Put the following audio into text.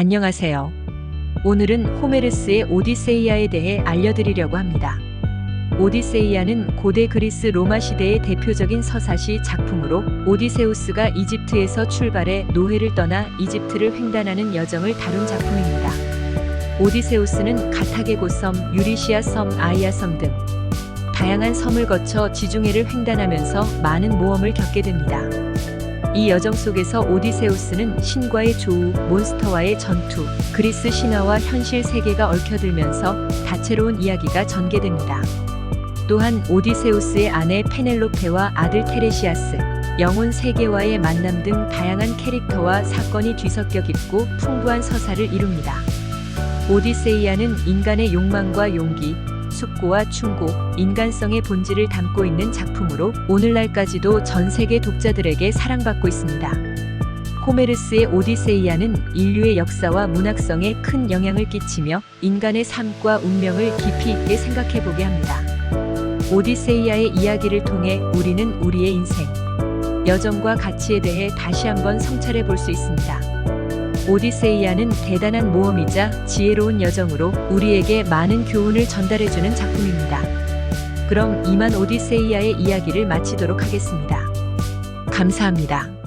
안녕하세요. 오늘은 호메르스의 오디세이아에 대해 알려드리려고 합니다. 오디세이아는 고대 그리스 로마 시대의 대표적인 서사시 작품으로 오디세우스가 이집트에서 출발해 노예를 떠나 이집트를 횡단하는 여정을 다룬 작품입니다. 오디세우스는 가타게 고 섬, 유리시아 섬, 아이아 섬 등 다양한 섬을 거쳐 지중해를 횡단하면서 많은 모험을 겪게 됩니다. 이 여정 속에서 오디세우스는 신과의 조우, 몬스터와의 전투, 그리스 신화와 현실 세계가 얽혀들면서 다채로운 이야기가 전개됩니다. 또한 오디세우스의 아내 페넬로페와 아들 테레시아스, 영혼 세계와의 만남 등 다양한 캐릭터와 사건이 뒤섞여 깊고 풍부한 서사를 이룹니다. 오디세이아는 인간의 욕망과 용기, 숙고와 충고, 인간성의 본질을 담고 있는 작품으로 오늘날까지도 전 세계 독자들에게 사랑받고 있습니다. 호메르스의 오디세이아는 인류의 역사와 문학성에 큰 영향을 끼치며 인간의 삶과 운명을 깊이 있게 생각해 보게 합니다. 오디세이아의 이야기를 통해 우리는 우리의 인생, 여정과 가치에 대해 다시 한번 성찰해 볼 수 있습니다. 오디세이아는 대단한 모험이자 지혜로운 여정으로 우리에게 많은 교훈을 전달해주는 작품입니다. 그럼 이만 오디세이아의 이야기를 마치도록 하겠습니다. 감사합니다.